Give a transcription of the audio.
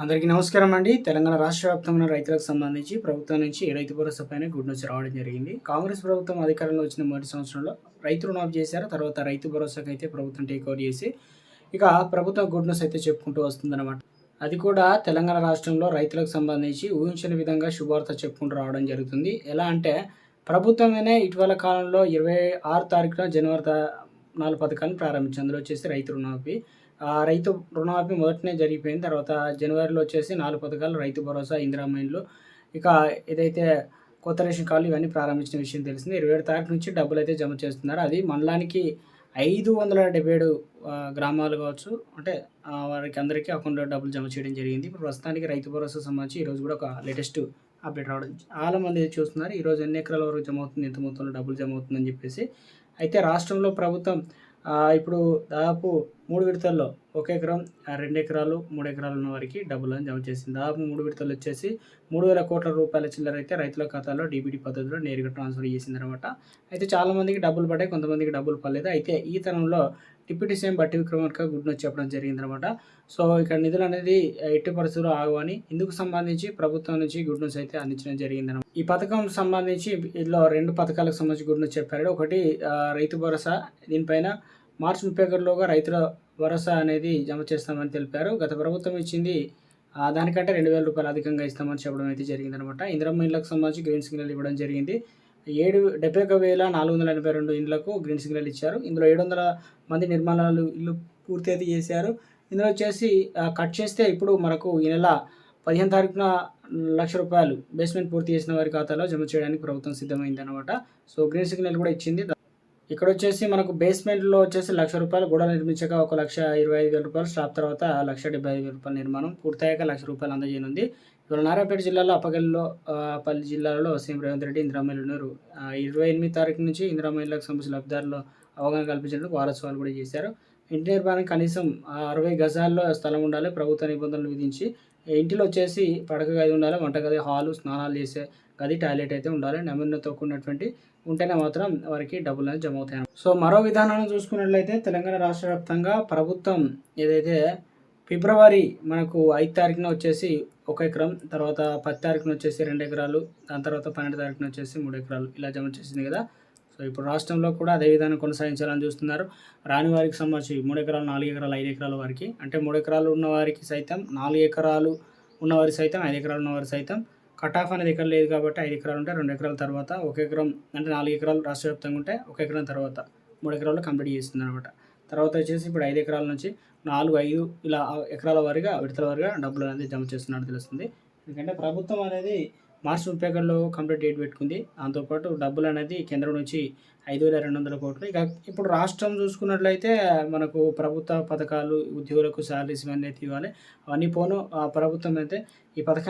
అందరికీ నమస్కారం అండి. తెలంగాణ రాష్ట్ర వ్యాప్తంగా రైతులకు సంబంధించి ప్రభుత్వం నుంచి రైతు భరోసా పైన గుడ్ న్యూస్ రావడం జరిగింది. కాంగ్రెస్ ప్రభుత్వం అధికారంలో వచ్చిన మొదటి సంవత్సరంలో రైతు రుణాలు చేశారు. తర్వాత రైతు భరోసాకి అయితే ప్రభుత్వం టేక్ ఓవర్ చేసి ఇక ప్రభుత్వం గుడ్ న్యూస్ అయితే చెప్పుకుంటూ వస్తుందన్నమాట. అది కూడా తెలంగాణ రాష్ట్రంలో రైతులకు సంబంధించి ఊహించని విధంగా శుభార్త చెప్పుకుంటూ రావడం జరుగుతుంది. ఎలా అంటే ప్రభుత్వమేనే ఇటీవల కాలంలో ఇరవై ఆరు తారీఖున జనవరి నాలుగు పథకాన్ని ప్రారంభించింది. అందులో వచ్చేసి రైతు రుణాఫీ రైతు రుణమాఫీ మొదటనే జరిగిపోయింది. తర్వాత జనవరిలో వచ్చేసి నాలుగు పథకాలు రైతు భరోసా ఇందిరా మైన్లు. ఇక ఏదైతే కొత్త రేషన్ కార్డులు ఇవన్నీ ప్రారంభించిన విషయం తెలిసింది. ఇరవై ఏడు తారీఖు నుంచి డబ్బులు అయితే జమ చేస్తున్నారు. అది మండలానికి ఐదు వందల డెబ్బై ఏడు గ్రామాలు కావచ్చు. అంటే వారికి అందరికీ అకౌంట్లో డబ్బులు జమ చేయడం జరిగింది. ఇప్పుడు ప్రస్తుతానికి రైతు భరోసా సంబంధించి ఈరోజు కూడా ఒక లేటెస్ట్ అప్డేట్ రావడం చాలా మంది చూస్తున్నారు. ఈరోజు ఎన్ని ఎకరాల వరకు జమ అవుతుంది ఎంత మొత్తంలో డబ్బులు జమ అవుతుందని చెప్పేసి. అయితే రాష్ట్రంలో ప్రభుత్వం ఇప్పుడు దాదాపు మూడు విడతల్లో ఒక ఎకరం రెండు ఎకరాలు మూడు ఎకరాలు ఉన్న వారికి డబ్బులను జమ చేసింది. దాదాపు మూడు విడతలు వచ్చేసి మూడు వేల కోట్ల రూపాయల చిల్లర అయితే రైతుల ఖాతాలో డీబీటీ పద్ధతిలో నేరుగా ట్రాన్స్ఫర్ చేసింది అనమాట అయితే చాలామందికి డబ్బులు పడ్డాయి కొంతమందికి డబ్బులు పడలేదు. అయితే ఈ తరంలో డిప్యూటీ సీఎం బట్టి విక్రమార్క గుడ్ న్యూస్ చెప్పడం జరిగింది అనమాట సో ఇక్కడ నిధులు అనేది ఎట్టి పరిస్థితుల్లో ఆగవని ఇందుకు సంబంధించి ప్రభుత్వం నుంచి గుడ్ న్యూస్ అయితే అందించడం జరిగిందనమాట ఈ పథకం సంబంధించి ఇందులో రెండు పథకాలకు సంబంధించి గుడ్ న్యూస్ చెప్పారు. ఒకటి రైతు భరోసా దీనిపైన మార్చి ముప్పై ఒకటిలోగా రైతుల భరోసా అనేది జమ చేస్తామని తెలిపారు. గత ప్రభుత్వం ఇచ్చింది దానికంటే రెండు వేల రూపాయలు అధికంగా ఇస్తామని చెప్పడం అయితే జరిగింది అనమాట ఇందిరమ్మ ఇళ్ళకు సంబంధించి గ్రీన్ సిగ్నల్ ఇవ్వడం జరిగింది. ఏడు డెబ్బై ఒక వేల నాలుగు వందల ఎనభై రెండు ఇండ్లకు గ్రీన్ సిగ్నల్ ఇచ్చారు. ఇందులో ఏడు వందల మంది నిర్మాణాలు ఇల్లు పూర్తి అయితే చేశారు. ఇందులో వచ్చేసి కట్ చేస్తే ఇప్పుడు మనకు ఈ నెల పదిహేను తారీఖున లక్ష రూపాయలు బేస్మెంట్ పూర్తి చేసిన వారి ఖాతాలో జమ చేయడానికి ప్రభుత్వం సిద్ధమైంది అనమాట సో గ్రీన్ సిగ్నల్ కూడా ఇచ్చింది. ఇక్కడ వచ్చేసి మనకు బేస్మెంట్లో వచ్చేసి లక్ష రూపాయలు గోడ నిర్మించక ఒక లక్ష ఇరవై ఐదు వేల రూపాయలు స్లాబ్ తర్వాత లక్ష డెబ్బై ఐదు వేల రూపాయల నిర్మాణం పూర్తయ్యాక లక్ష రూపాయలు అందజేయనుంది. ఇవాళ నారాయణపేట జిల్లాలో అప్పగల్లో పల్లి జిల్లాలో సీఎం రేవంత్ రెడ్డి ఇందిరామయ్యలు ఇరవై ఎనిమిది తారీఖు నుంచి ఇందిరామయ్యలకు సంబంధించిన లబ్ధిదారులు అవగాహన కల్పించేందుకు వారోత్సవాలు కూడా చేశారు. ఇంటి నిర్మాణం కనీసం అరవై గజాల్లో స్థలం ఉండాలి ప్రభుత్వ నిబంధనలు విధించి. ఇంటిలో వచ్చేసి పడక గది ఉండాలి వంట గది హాలు స్నానాలు చేసే గది టాయిలెట్ అయితే ఉండాలి నమూనాతో కూడినటువంటి ఉంటేనే మాత్రం వారికి డబ్బులు అనేది జమ అవుతాయి సో మరో విధానాన్ని చూసుకున్నట్లయితే తెలంగాణ రాష్ట్ర వ్యాప్తంగా ప్రభుత్వం ఏదైతే ఫిబ్రవరి మనకు ఐదు తారీఖున వచ్చేసి ఒక ఎకరం తర్వాత పది తారీఖున వచ్చేసి రెండు ఎకరాలు దాని తర్వాత పన్నెండు తారీఖున వచ్చేసి మూడు ఎకరాలు ఇలా జమ చేసింది కదా. సో ఇప్పుడు రాష్ట్రంలో కూడా అదే విధానం కొనసాగించాలని చూస్తున్నారు. రాని వారికి సంబంధించి మూడు ఎకరాలు నాలుగు ఎకరాలు ఐదు ఎకరాల వారికి. అంటే మూడు ఎకరాలు ఉన్న వారికి సైతం నాలుగు ఎకరాలు ఉన్నవారి సైతం ఐదు ఎకరాలు ఉన్నవారి సైతం కట్ ఆఫ్ అనేది ఎక్కడ లేదు కాబట్టి ఐదు ఎకరాలు ఉంటే రెండు ఎకరాల తర్వాత ఒక ఎకరం అంటే నాలుగు ఎకరాలు రాష్ట్ర వ్యాప్తంగా ఉంటే ఒక ఎకరం తర్వాత మూడు ఎకరాలు కంప్లీట్ చేస్తుంది అనమాట. తర్వాత వచ్చేసి ఇప్పుడు ఐదు ఎకరాల నుంచి నాలుగు ఐదు ఇలా ఎకరాల వారిగా విడతల వారిగా డబ్బులు అనేది జమ చేస్తున్నట్టు తెలుస్తుంది. ఎందుకంటే ప్రభుత్వం అనేది మార్చి ముప్పై ఒకటిలో కంప్లీట్ డేట్ పెట్టుకుంది. దాంతోపాటు డబ్బులు అనేది కేంద్రం నుంచి ఐదు వేల రెండు వందల కోట్లు. ఇక ఇప్పుడు రాష్ట్రం చూసుకున్నట్లయితే మనకు ప్రభుత్వ పథకాలు ఉద్యోగులకు శాలరీస్ ఇవన్నీ అయితే ఇవ్వాలి. అవన్నీ పోను ఆ ప్రభుత్వం అయితే ఈ పథకాన్ని